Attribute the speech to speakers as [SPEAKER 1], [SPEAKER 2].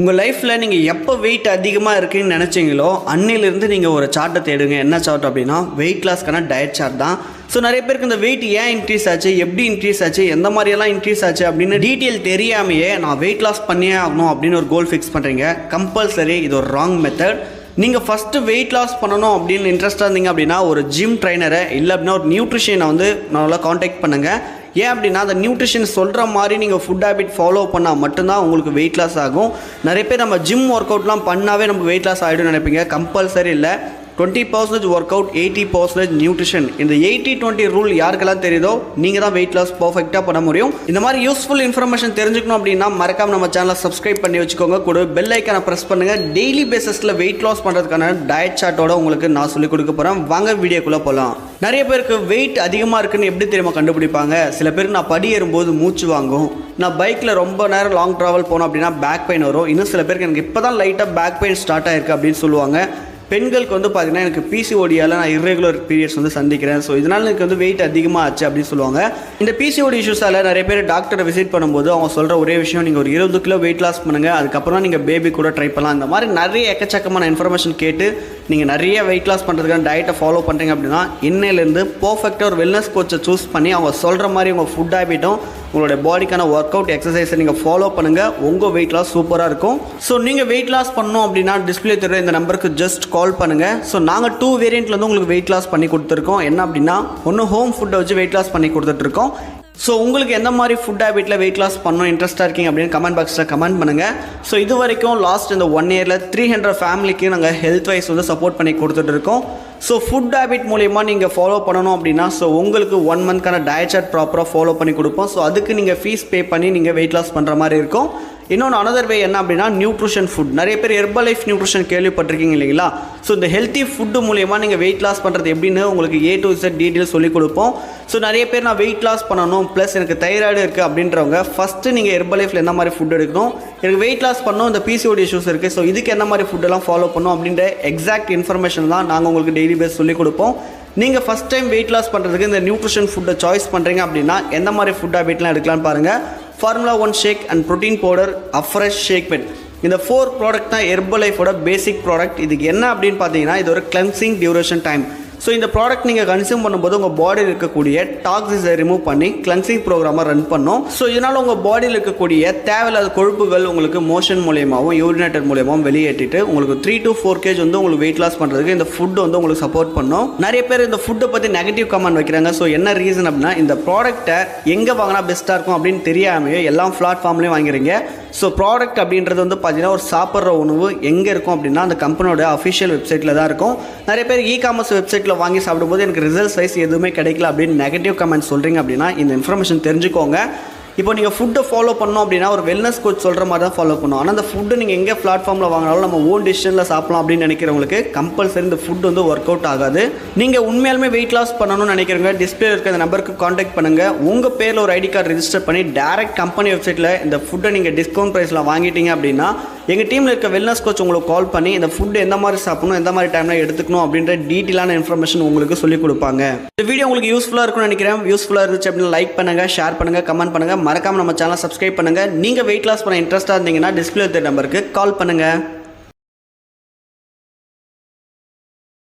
[SPEAKER 1] உங்கள் லைஃப்பில் நீங்கள் எப்போ வெயிட் அதிகமாக இருக்குன்னு நினச்சிங்களோ அன்னிலிருந்து நீங்கள் ஒரு சார்ட்டை தேடுங்க. என்ன சார்ட் அப்படின்னா வெயிட் லாஸ்க்கான டயட் சார்ட் தான். ஸோ நிறைய பேருக்கு இந்த வெயிட் ஏன் இன்க்ரீஸ் ஆச்சு எப்படி இன்க்ரீஸ் ஆச்சு எந்த மாதிரியெல்லாம் இன்க்ரீஸ் ஆச்சு அப்படின்னு டீட்டெயில் தெரியாமையே நான் வெயிட் லாஸ் பண்ணியே ஆகணும் அப்படின்னு ஒரு கோல் ஃபிக்ஸ் பண்ணுறீங்க கம்பல்சரி இது ஒரு ராங் மெத்தட் நீங்கள் ஃபஸ்ட்டு வெயிட் லாஸ் பண்ணணும் அப்படின்னு இன்ட்ரெஸ்ட்டாக இருந்தீங்க அப்படின்னா ஒரு ஜிம் ட்ரைனரை இல்லை அப்படின்னா ஒரு நியூட்ரிஷியனை வந்து நல்லா காண்டாக்ட் பண்ணுங்கள் ஏன் அப்படின்னா அந்த நியூட்ரிஷன் சொல்கிற மாதிரி நீங்கள் ஃபுட் ஹேபிட் ஃபாலோ பண்ணால் மட்டும்தான் உங்களுக்கு வெயிட் லாஸ் ஆகும். நிறைய பேர் நம்ம ஜிம் ஒர்க் அவுட்லாம் பண்ணாவே நம்ம வெயிட் லாஸ் ஆகிடும் நினைப்பீங்க. கம்பல்சரி இல்லை. Twenty percentage work out eighty percentage nutrition இந்த எயிட்டி டுவெண்ட்டி ரூல் யாருக்கெல்லாம் தெரியுதோ நீங்கள் தான் வெயிட் லாஸ் பர்ஃபெக்டாக பண்ண முடியும். இந்த மாதிரி யூஸ்ஃபுல் இன்ஃபர்மேஷன் தெரிஞ்சுக்கணும் அப்படின்னா மறக்காம நம்ம சேனலை சப்ஸ்கிரைப் பண்ணி வச்சுக்கோங்க. கூட பெல் ஐக்கானை ப்ரெஸ் பண்ணுங்கள் டெய்லி பேசிஸில் வெயிட் லாஸ் பண்ணுறதுக்கான டயட் சார்ட்டோட உங்களுக்கு நான் சொல்லிக் கொடுக்க போகிறேன் வாங்க வீடியோக்குள்ளே போகலாம் நிறைய பேருக்கு வெயிட் அதிகமாக இருக்குன்னு எப்படி தெரியுமா கண்டுபிடிப்பாங்க? சில பேருக்கு நான் படி ஏறும்போது மூச்சு வாங்கும். நான் பைக்கில் ரொம்ப நேரம் லாங் ட்ராவல் போனோம் அப்படின்னா பேக் பெயின் வரும். இன்னும் சில பேருக்கு எனக்கு இப்போ தான் லைட்டாக பேக் பெயின் ஸ்டார்ட் ஆயிருக்கு அப்படின்னு சொல்லுவாங்க. பெண்களுக்கு வந்து பார்த்தீங்கன்னா எனக்கு பிசிஓடியால் நான் இர்ரெகுலர் பீரியட்ஸ் வந்து சந்திக்கிறேன். ஸோ இதனால் எனக்கு வந்து வெயிட் அதிகமாக ஆச்சு அப்படின்னு சொல்லுவாங்க. இந்த பிசிஓடி இஷ்யூஸால் நிறைய பேர் டாக்டரை விசிட் பண்ணும்போது அவங்க சொல்கிற ஒரே விஷயம் நீங்கள் ஒரு இருபது கிலோ வெயிட் லாஸ் பண்ணுங்கள் அதுக்கப்புறம் நீங்கள் பேபி கூட ட்ரை பண்ணலாம். அந்த மாதிரி நிறைய எக்கச்சக்கமான இன்ஃபர்மேஷன் கேட்டு நீங்கள் நிறைய வெயிட் லாஸ் பண்ணுறதுக்கான டயட்டை ஃபாலோ பண்ணுறீங்க அப்படின்னா இன்னையிலேருந்து பர்ஃபெக்டாக ஒரு வெல்னஸ் கோச்சை சூஸ் பண்ணி அவங்க சொல்கிற மாதிரி உங்கள் ஃபுட் ஹேபிட்டும் உங்களுடைய பாடிக்கான ஒர்க் அவுட் எக்ஸசைஸை நீங்கள் ஃபாலோ பண்ணுங்கள் உங்கள் வெயிட் லாஸ் சூப்பராக இருக்கும். ஸோ நீங்கள் வெயிட் லாஸ் பண்ணணும் அப்படின்னா டிஸ்பிளே தெரிய இந்த நம்பருக்கு ஜஸ்ட் கால் பண்ணுங்கள் ஸோ நாங்கள் டூ வேரியண்ட்டில் வந்து உங்களுக்கு வெயிட் லாஸ் பண்ணி கொடுத்துருக்கோம். என்ன அப்படின்னா ஒன்று ஹோம் ஃபுட்டை வச்சு வெயிட் லாஸ் பண்ணி கொடுத்துட்ருக்கோம் ஸோ உங்களுக்கு எந்த மாதிரி ஃபுட் ஹேபிட்டில் வெயிட் லாஸ் பண்ணணும் இன்ட்ரெஸ்ட்டாக இருக்கீங்க அப்படின்னு கமெண்ட் பாக்ஸில் கமெண்ட் பண்ணுங்கள் ஸோ இது வரைக்கும் லாஸ்ட் இந்த ஒன் இயரில் த்ரீ ஹண்ட்ரட் ஃபேமிலிக்கு நாங்கள் ஹெல்த் வைஸ் வந்து சப்போர்ட் பண்ணி கொடுத்துட்டு இருக்கோம். ஸோ ஃபுட் ஹேபிட் மூலயமா நீங்கள் ஃபாலோ பண்ணணும் அப்படின்னா ஸோ உங்களுக்கு ஒன் மந்த்க்கான டயட் சார்ட் ப்ராப்பராக ஃபாலோ பண்ணி கொடுப்போம். ஸோ அதுக்கு நீங்கள் ஃபீஸ் பே பண்ணி நீங்கள் வெயிட் லாஸ் பண்ணுற மாதிரி இருக்கும். இன்னொன்று அனதர் வே என்ன அப்படின்னா நியூட்ரிஷன் ஃபுட் நிறைய பேர் ஹெர்பல் லைஃப் நியூட்ரிஷன் கேள்விப்பட்டிருக்கீங்க இல்லைங்களா? ஸோ இந்த ஹெல்த்தி ஃபுட்டு மூலயமா நீங்கள் வெயிட் லாஸ் பண்ணுறது எப்படின்னு உங்களுக்கு ஏ டு இசட் டீட்டெயில் சொல்லிக் கொடுப்போம். ஸோ நிறைய பேர் நான் வெயிட் லாஸ் பண்ணணும் ப்ளஸ் எனக்கு தைராய்டு இருக்குது அப்படின்றவங்க ஃபஸ்ட்டு நீங்கள் ஹெர்பல் லைஃப்பில் என்ன மாதிரி ஃபுட் எடுக்கணும்? எனக்கு வெயிட் லாஸ் பண்ணணும் இந்த பிசிஓடி இஷ்யூஸ் இருக்குது ஸோ இதுக்கு என்ன மாதிரி ஃபுட்டெல்லாம் ஃபாலோ பண்ணணும் அப்படின்ற எக்ஸாக்ட் இன்ஃபர்மேஷன் தான் நாங்கள் உங்களுக்கு டெய்லி பேஸ் சொல்லிக் கொடுப்போம். நீங்கள் ஃபஸ்ட் டைம் வெயிட் லாஸ் பண்ணுறதுக்கு இந்த நியூட்ரிஷன் ஃபுட்டை சாய்ஸ் பண்ணுறீங்க அப்படின்னா எந்த மாதிரி ஃபுட் ஹேபிட்லாம் எடுக்கலாம்னு பாருங்கள் formula one shake and protein powder afresh shake bed இந்த ஃபோர் ப்ராடக்ட் தான் ஹெர்பலைஃபோட பேசிக் ப்ராடக்ட் இதுக்கு என்ன அப்படின்னு பார்த்தீங்கன்னா இது ஒரு கிளென்சிங் டியூரேஷன் டைம் ஸோ இந்த ப்ராடக்ட் நீங்கள் கன்சியூம் பண்ணும்போது உங்கள் பாடியில் இருக்கக்கூடிய டாக்ஸிஸை ரிமூவ் பண்ணி கிளன்சிங் ப்ரோக்ராமாக ரன் பண்ணும். ஸோ இதனால் உங்கள் பாடியில் இருக்கக்கூடிய தேவையில்லாத கொழுப்புகள் உங்களுக்கு மோஷன் மூலியமாகவும் யூரினேட்டர் மூலியமாகவும் வெளியேற்றிட்டு உங்களுக்கு த்ரீ டு ஃபோர் கேஜ் வந்து உங்களுக்கு வெயிட் லாஸ் பண்ணுறதுக்கு இந்த ஃபுட் வந்து உங்களுக்கு சப்போர்ட் பண்ணும். நிறைய பேர் இந்த ஃபுட்டை பற்றி நெகட்டிவ் கமெண்ட் வைக்கிறாங்க. ஸோ என்ன ரீசன் அப்படின்னா இந்த ப்ராடக்ட்டை எங்கே வாங்கினா பெஸ்ட்டாக இருக்கும் அப்படின்னு தெரியாமையே எல்லா பிளாட்ஃபார்ம்லேயும் வாங்குறீங்க. ஸோ ப்ராடக்ட் அப்படின்றது வந்து பார்த்தீங்கன்னா ஒரு சாப்பிட்ற உணவு எங்கே இருக்கும் அப்படின்னா அந்த கம்பெனியோட அஃபிஷியல் வெப்சைட்டில் தான் இருக்கும். நிறைய பேர் இ காமர்ஸ் வெப்சைட்டில் வாங்கி சாப்பிடும்போது எனக்கு ரிசல்ட்ஸ் வைஸ் எதுவுமே கிடைக்கல அப்படின்னு நெகட்டிவ் கமெண்ட் சொல்கிறீங்க அப்படின்னா இந்த இன்ஃபர்மேஷன் தெரிஞ்சுக்கோங்க. இப்போ நீங்கள் ஃபுட்டை ஃபாலோ பண்ணோம் அப்படின்னா ஒரு வெல்னஸ் கோச் சொல்கிற மாதிரி தான் ஃபாலோ பண்ணணும். ஆனால் அந்த ஃபுட்டு நீங்கள் எங்கே பிளாட்ஃபார்மில் வாங்கினாலும் நம்ம ஓன் டிசிஷனில் சாப்பிடலாம் அப்படின்னு நினைக்கிறவங்களுக்கு கம்பல்சரி இந்த ஃபுட் வந்து ஒர்க் அவுட் ஆகாது. நீங்கள் உண்மையாலுமே வெயிட் லாஸ் பண்ணணும்னு நினைக்கிறவங்க டிஸ்பிளே இருக்க இந்த நம்பருக்கு காண்டாக்ட் பண்ணுங்கள் உங்கள் பேரில் ஒரு ஐடி கார்டு ரிஜிஸ்டர் பண்ணி டேரக்ட் கம்பெனி வெப்சைட்டில் இந்த ஃபுட்டை நீங்கள் டிஸ்கவுண்ட் ப்ரைஸில் வாங்கிட்டீங்க அப்படின்னா எங்கள் டீமில் இருக்க வெல்னஸ் கோச் உங்களுக்கு கால் பண்ணி இந்த ஃபுட் எந்த மாதிரி சாப்பிடணும் எந்த மாதிரி டைமில் எடுத்துக்கணும் அப்படின்ற டீட்டெயிலான இன்ஃபர்மேஷன் உங்களுக்கு சொல்லிக் கொடுப்பாங்க. இந்த வீடியோ உங்களுக்கு யூஸ்ஃபுல்லாக இருக்கும்னு நினைக்கிறேன். யூஸ்ஃபுல்லாக இருந்துச்சு அப்படின்னு லைக் பண்ணுங்கள் ஷேர் பண்ணுங்கள் கமெண்ட் பண்ணுங்கள் மறக்காமல் நம்ம சேனல் சப்ஸ்கிரைப் பண்ணுங்கள் நீங்கள் வெயிட் லாஸ் பண்ண இன்ட்ரெஸ்ட்டாக இருந்தீங்கன்னா டிஸ்பிளே நம்பருக்கு கால் பண்ணுங்கள்